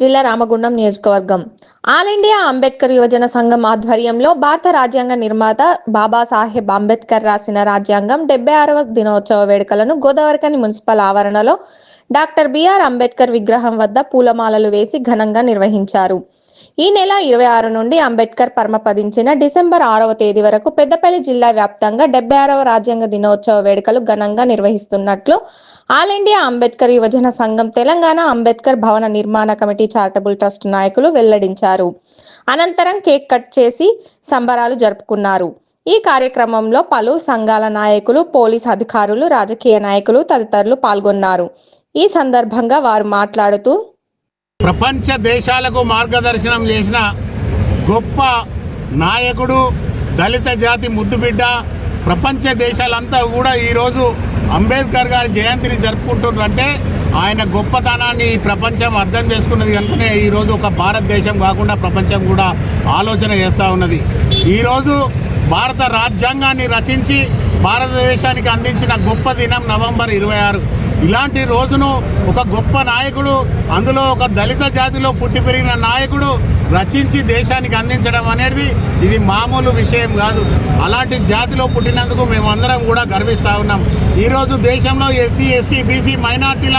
జిల్లా రామగుండం నియోజకవర్గం. All India Ambedkar యువజన సంఘం ఆధ్వర్యంలో భారత రాజ్యాంగ నిర్మాత బాబాసాహెబ్ అంబేద్కర్ రాసిన రాజ్యాంగం డెబ్బై ఆరవ దినోత్సవ వేడుకలను గోదావరికని మున్సిపల్ ఆవరణలో డాక్టర్ బిఆర్ అంబేద్కర్ విగ్రహం వద్ద పూలమాలలు వేసి ఘనంగా నిర్వహించారు. ఈ నెల ఇరవై ఆరు నుండి అంబేద్కర్ పరమపదించిన డిసెంబర్ ఆరవ తేదీ వరకు పెద్దపల్లి జిల్లా వ్యాప్తంగా డెబ్బై ఆరవ రాజ్యాంగ దినోత్సవ వేడుకలు ఘనంగా నిర్వహిస్తున్నట్లు ఆల్ ఇండియా అంబేద్కర్ యువజన సంఘం తెలంగాణ అంబేద్కర్ భవన నిర్మాణ కమిటీ చారిటబుల్ ట్రస్ట్ నాయకులు వెల్లడించారు. అనంతరం కేక్ కట్ చేసి సంబరాలు జరుపుకున్నారు. ఈ కార్యక్రమంలో పలు సంఘాల నాయకులు పోలీస్ అధికారులు రాజకీయ నాయకులు తదితరులు పాల్గొన్నారు. ఈ సందర్భంగా వారు మాట్లాడుతూ ప్రపంచ దేశాలకు మార్గదర్శనం చేసిన గొప్ప నాయకుడు దళిత జాతి ముద్దుబిడ్డ ప్రపంచ దేశాలంతా కూడా ఈరోజు అంబేద్కర్ గారి జయంతిని జరుపుకుంటున్నారంటే ఆయన గొప్పతనాన్ని ఈ ప్రపంచం అర్థం చేసుకున్నది కనుకనే ఈరోజు ఒక భారతదేశం కాకుండా ప్రపంచం కూడా ఆలోచన చేస్తూ ఉన్నది. ఈరోజు భారత రాజ్యాంగాన్ని రచించి భారతదేశానికి అందించిన గొప్ప దినం నవంబర్ ఇరవై ఆరు. ఇలాంటి రోజును ఒక గొప్ప నాయకుడు అందులో ఒక దళిత జాతిలో పుట్టి పెరిగిన నాయకుడు రచించి దేశానికి అందించడం అనేది ఇది మామూలు విషయం కాదు. అలాంటి జాతిలో పుట్టినందుకు మేమందరం కూడా గర్విస్తూ ఉన్నాం. ఈరోజు దేశంలో ఎస్సీ ఎస్టీ బీసీ మైనార్టీల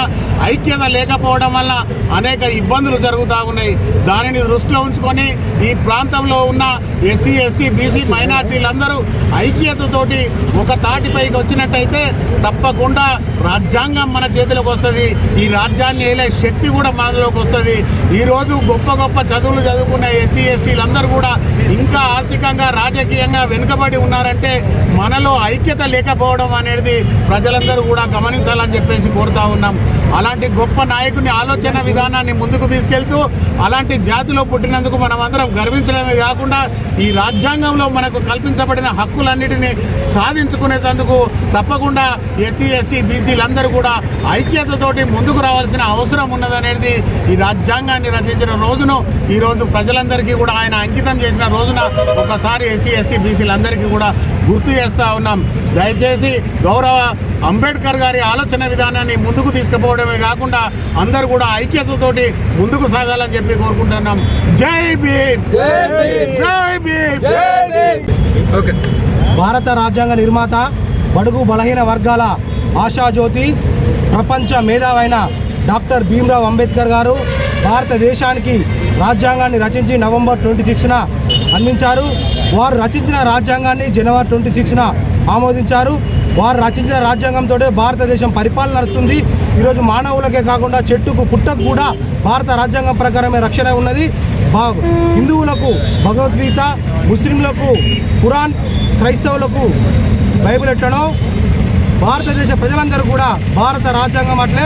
ఐక్యత లేకపోవడం వల్ల అనేక ఇబ్బందులు జరుగుతూ ఉన్నాయి. దానిని దృష్టిలో ఉంచుకొని ఈ ప్రాంతంలో ఉన్న ఎస్సీ ఎస్టీ బీసీ మైనార్టీలందరూ ఐక్యతతోటి ఒక తాటిపైకి వచ్చినట్టయితే తప్పకుండా రాజ్యాంగం మన చేతిలోకి వస్తుంది. ఈ రాజ్యాన్ని వేలే శక్తి కూడా మనలోకి వస్తుంది. ఈరోజు గొప్ప గొప్ప చదువులు చదువుకున్న ఎస్సీ ఎస్టీలందరూ కూడా ఇంకా ఆర్థికంగా రాజకీయంగా వెనుకబడి ఉన్నారంటే మనలో ఐక్యత లేకపోవడం అనేది ప్రజలందరూ కూడా గమనించాలని చెప్పేసి కోరుతా ఉన్నాం. అలాంటి గొప్ప నాయకుని ఆలోచన విధానాన్ని ముందుకు తీసుకెళ్తూ అలాంటి జాతిలో పుట్టినందుకు మనం అందరం గర్వించడమే కాకుండా ఈ రాజ్యాంగంలో మనకు కల్పించబడిన హక్కులన్నిటినీ సాధించుకునేందుకు తప్పకుండా ఎస్సీ ఎస్టీ బీసీలందరూ కూడా ఐక్యతతోటి ముందుకు రావాల్సిన అవసరం ఉన్నదనేది ఈ రాజ్యాంగాన్ని రచించిన రోజును ఈరోజు ప్రజలందరికీ కూడా ఆయన అంకితం చేసిన రోజు రోజున ఒకసారి ఎస్సీ ఎస్టీ బీసీలందరికీ కూడా గుర్తు చేస్తూ ఉన్నాం. దయచేసి గౌరవ అంబేద్కర్ గారి ఆలోచన విధానాన్ని ముందుకు తీసుకుపోవడమే కాకుండా అందరూ కూడా ఐక్యతతోటి ముందుకు సాగాలని చెప్పి కోరుకుంటున్నాం. జై భీమ్! జై భీమ్! ఓకే. భారత రాజ్యాంగ నిర్మాత బడుగు బలహీన వర్గాల ఆశాజ్యోతి ప్రపంచ మేధావైన డాక్టర్ భీమ్రావ్ అంబేద్కర్ గారు భారతదేశానికి రాజ్యాంగాన్ని రచించి నవంబర్ ట్వంటీ సిక్స్న అందించారు. వారు రచించిన రాజ్యాంగాన్ని జనవరి ట్వంటీ సిక్స్న ఆమోదించారు. వారు రచించిన రాజ్యాంగంతో భారతదేశం పరిపాలన నడుస్తుంది. ఈరోజు మానవులకే కాకుండా చెట్టుకు పుట్టకు కూడా భారత రాజ్యాంగం ప్రకారమే రక్షణ ఉన్నది. హిందువులకు భగవద్గీత ముస్లింలకు ఖురాన్ క్రైస్తవులకు బైబిల్ ఎట్లనో భారతదేశ ప్రజలందరూ కూడా భారత రాజ్యాంగం అట్లే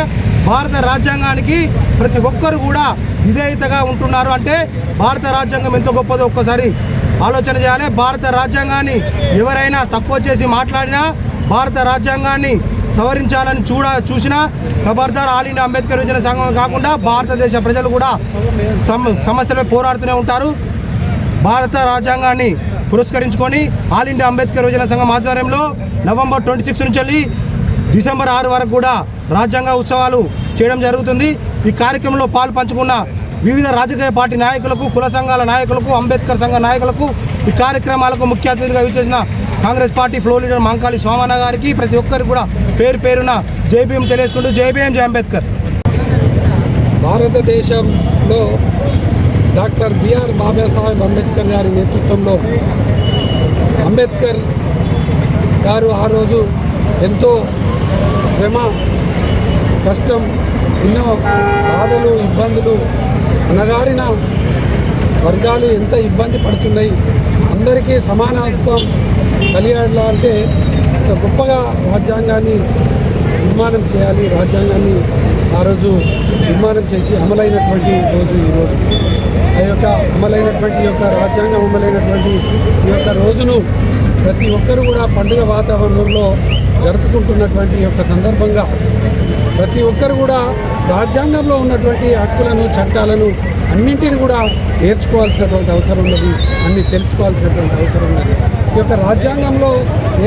భారత రాజ్యాంగానికి ప్రతి ఒక్కరు కూడా విధేయతగా ఉంటున్నారు అంటే భారత రాజ్యాంగం ఎంత గొప్పదో ఒక్కసారి ఆలోచన చేయాలి. భారత రాజ్యాంగాన్ని ఎవరైనా తక్కువ చేసి మాట్లాడినా భారత రాజ్యాంగాన్ని సవరించాలని చూడ చూసినా ఖబర్దార్ ఆల్ ఇండియా అంబేద్కర్ విజయ సంఘం కాకుండా భారతదేశ ప్రజలు కూడా సమ సమస్యలపై పోరాడుతూనే ఉంటారు. భారత రాజ్యాంగాన్ని పురస్కరించుకొని ఆల్ ఇండియా అంబేద్కర్ యువజన సంఘం ఆధ్వర్యంలో నవంబర్ ట్వంటీ సిక్స్ నుంచి వెళ్ళి డిసెంబర్ ఆరు వరకు కూడా రాజ్యాంగ ఉత్సవాలు చేయడం జరుగుతుంది. ఈ కార్యక్రమంలో పాలు పంచుకున్న వివిధ రాజకీయ పార్టీ నాయకులకు కుల సంఘాల నాయకులకు అంబేద్కర్ సంఘ నాయకులకు ఈ కార్యక్రమాలకు ముఖ్య అతిథిగా విచ్చేసిన Congress party floor leader Mankali Somanna గారికి ప్రతి ఒక్కరికి కూడా పేరు పేరున జైబీఎం తెలియజేసుకుంటూ జై భీం జై అంబేద్కర్. భారతదేశంలో డాక్టర్ బిఆర్ బాబాసాహెబ్ అంబేద్కర్ గారి నేతృత్వంలో అంబేద్కర్ గారు ఆ రోజు ఎంతో శ్రమ కష్టం ఎన్నో బాధలు ఇబ్బందులు అనగాడిన వర్గాలు ఎంత ఇబ్బంది పడుతున్నాయి. అందరికీ సమానత్వం కలిగాలంటే ఒక గొప్పగా రాజ్యాంగాన్ని నిర్మాణం చేయాలి. రాజ్యాంగాన్ని ఆ రోజు నిర్మాణం చేసి అమలైనటువంటి రోజు ఈరోజు ఆ యొక్క అమలైనటువంటి యొక్క రాజ్యాంగం అమలైనటువంటి ఈ యొక్క రోజును ప్రతి ఒక్కరు కూడా పండుగ వాతావరణంలో జరుపుకుంటున్నటువంటి యొక్క సందర్భంగా ప్రతి ఒక్కరు కూడా రాజ్యాంగంలో ఉన్నటువంటి హక్కులను చట్టాలను అన్నింటిని కూడా నేర్చుకోవాల్సినటువంటి అవసరం ఉన్నది. అన్ని తెలుసుకోవాల్సినటువంటి అవసరం ఉన్నది. ఈ యొక్క రాజ్యాంగంలో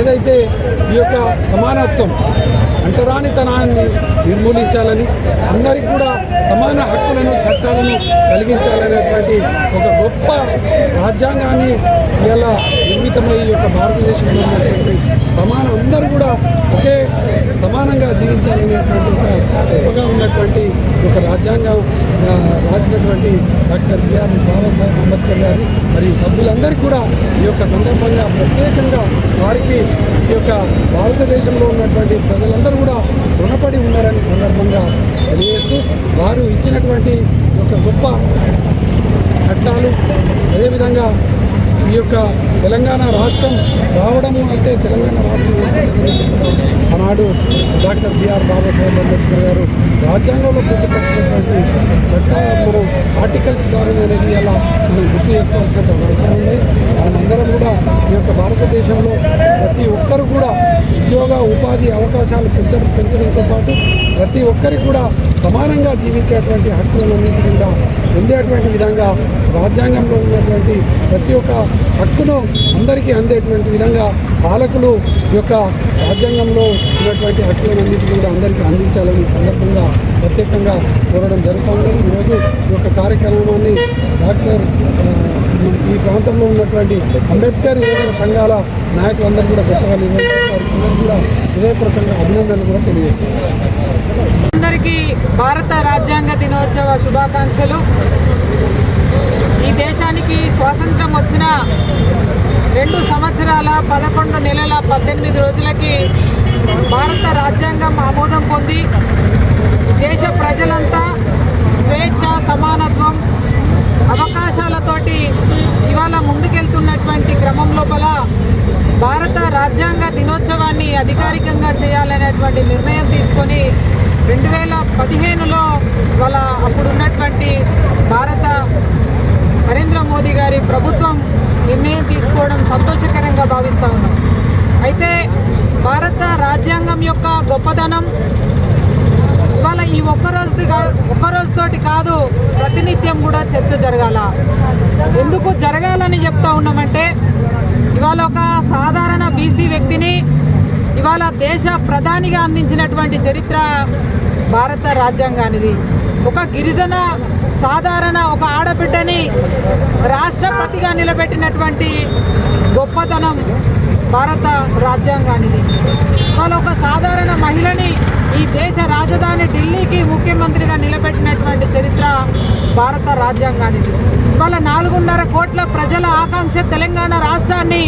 ఏదైతే ఈ యొక్క సమానత్వం అంటరానితనాన్ని నిర్మూలించాలని అందరికీ కూడా సమాన హక్కులను చట్టాలను కలిగించాలనేటువంటి ఒక గొప్ప రాజ్యాంగాన్ని ఇలా నిర్మితమై ఈ యొక్క భారతదేశంలో ఉన్నటువంటి సమాన అందరూ కూడా ఒకే సమానంగా జీవించాలనేటువంటి ఒక గొప్పగా ఉన్నటువంటి ఒక రాజ్యాంగం రాసినటువంటి డాక్టర్ బిఆర్ బాబాసాహెబ్ అంబేద్కర్ గారి మరియు సభ్యులందరికీ కూడా ఈ యొక్క సందర్భంగా ప్రత్యేకంగా వారికి ఈ యొక్క భారతదేశంలో ఉన్నటువంటి ప్రజలందరూ కూడా రుణపడి ఉన్నారని సందర్భంగా తెలియజేస్తూ వారు ఇచ్చినటువంటి ఒక గొప్ప చట్టాలు అదేవిధంగా ఈ యొక్క తెలంగాణ రాష్ట్రం రావడము అంటే తెలంగాణ రాష్ట్రం ఆనాడు డాక్టర్ బిఆర్ బాబాసాహెబ్ అంబేద్కర్ గారు రాజ్యాంగంలో పొందుపరిచినటువంటి చట్ట ఆర్టికల్స్ ద్వారా అనేది అలా మనం గుర్తు చేసుకోవాల్సినటువంటి అవసరం ఉంది. మనమందరం కూడా ఈ యొక్క భారతదేశంలో ప్రతి ఒక్కరు కూడా ఉద్యోగ ఉపాధి అవకాశాలు పెంచడం పెంచడంతో పాటు ప్రతి ఒక్కరికి కూడా సమానంగా జీవించేటువంటి హక్కులన్నింటి కూడా పొందేటువంటి విధంగా రాజ్యాంగంలో ఉన్నటువంటి ప్రతి ఒక్క హక్కును అందరికీ అందేటువంటి విధంగా పాలకులు ఈ యొక్క రాజ్యాంగంలో ఉన్నటువంటి హక్కులన్నింటినీ కూడా అందరికీ అందించాలని సందర్భంగా ప్రత్యేకంగా కోరడం జరుగుతూ ఉన్నది. ఈరోజు ఈ యొక్క కార్యక్రమాన్ని డాక్టర్ ఈ ప్రాంతంలో ఉన్నటువంటి అంబేద్కర్ యువజన సంఘాల నాయకులందరూ కూడా గొప్పగా నిర్వహించారు కూడా హృదయపూర్వకంగా అభినందనలు కూడా తెలియజేస్తున్నారు అందరికీ భారత రాజ్యాంగ దినోత్సవ శుభాకాంక్షలు. ఈ దేశానికి స్వాతంత్రం వచ్చిన రెండు సంవత్సరాల పదకొండు నెలల పద్దెనిమిది రోజులకి భారత రాజ్యాంగం ఆమోదం పొంది దేశ ప్రజలంతా స్వేచ్ఛ సమానత్వం అవకాశాలతోటి ఇవాళ ముందుకెళ్తున్నటువంటి క్రమం లోపల భారత రాజ్యాంగ దినోత్సవాన్ని అధికారికంగా చేయాలనేటువంటి నిర్ణయం తీసుకొని రెండు వేల పదిహేనులో వాళ్ళ అప్పుడున్నటువంటి భారత నరేంద్ర మోదీ గారి ప్రభుత్వం నిర్ణయం తీసుకోవడం సంతోషకరంగా భావిస్తూ ఉన్నాం. అయితే భారత రాజ్యాంగం యొక్క గొప్పదనం ఇవాళ ఈ ఒక్క ఒక్కరోజుతోటి ఒక్క రోజుతోటి కాదు ప్రతినిత్యం కూడా చర్చ జరగాల. ఎందుకు జరగాలని చెప్తా ఉన్నామంటే ఇవాళ ఒక సాధారణ బీసీ వ్యక్తిని ఇవాళ దేశ ప్రధానిగా అందించినటువంటి చరిత్ర భారత రాజ్యాంగానిది. ఒక గిరిజన సాధారణ ఒక ఆడబిడ్డని రాష్ట్రపతిగా నిలబెట్టినటువంటి గొప్పతనం భారత రాజ్యాంగానికి వాళ్ళు ఒక సాధారణ మహిళని ఈ దేశ రాజధాని ఢిల్లీకి ముఖ్యమంత్రిగా నిలబెట్టినటువంటి చరిత్ర భారత రాజ్యాంగానికి ఇవాళ నాలుగున్నర కోట్ల ప్రజల ఆకాంక్ష తెలంగాణ రాష్ట్రాన్ని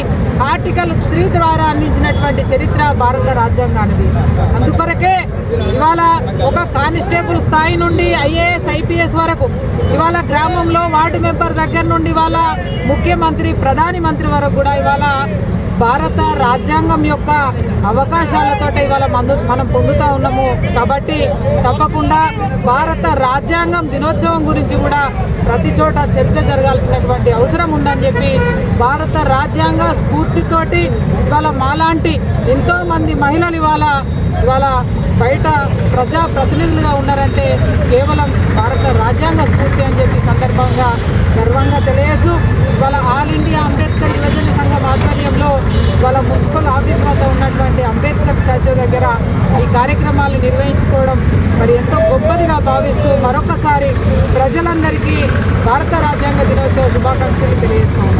ఆర్టికల్ త్రీ ద్వారా అందించినటువంటి చరిత్ర భారత రాజ్యాంగానికి అందుకొరకే ఇవాళ ఒక కానిస్టేబుల్ స్థాయి నుండి ఐఏఎస్ ఐపీఎస్ వరకు ఇవాళ గ్రామంలో వార్డు మెంబర్ దగ్గర నుండి ఇవాళ ముఖ్యమంత్రి ప్రధాని మంత్రి వరకు కూడా ఇవాళ భారత రాజ్యాంగం యొక్క అవకాశాలతో ఇవాళ మందు మనం పొందుతూ ఉన్నాము. కాబట్టి తప్పకుండా భారత రాజ్యాంగం దినోత్సవం గురించి కూడా ప్రతి చోట చర్చ జరగాల్సినటువంటి అవసరం ఉందని చెప్పి భారత రాజ్యాంగ స్ఫూర్తితోటి ఇవాళ మాలాంటి ఎంతోమంది మహిళలు ఇవాళ ఇవాళ బయట ప్రజా ప్రతినిధులుగా ఉన్నారంటే కేవలం భారత రాజ్యాంగ స్ఫూర్తి అని చెప్పి సందర్భంగా గర్వంగా తెలియజేస్తూ ఇవాళ ఆల్ ఇండియా అంబేద్కర్ యువజన సంఘం ఆధ్వర్యంలో వాళ్ళ మున్సిపల్ ఆఫీస్ వద్ద ఉన్నటువంటి అంబేద్కర్ స్టాచ్యూ దగ్గర ఈ కార్యక్రమాలు నిర్వహించుకోవడం మరి ఎంతో గొప్పదిగా భావిస్తూ మరొకసారి ప్రజలందరికీ భారత రాజ్యాంగ దినోత్సవ శుభాకాంక్షలు తెలియజేస్తాం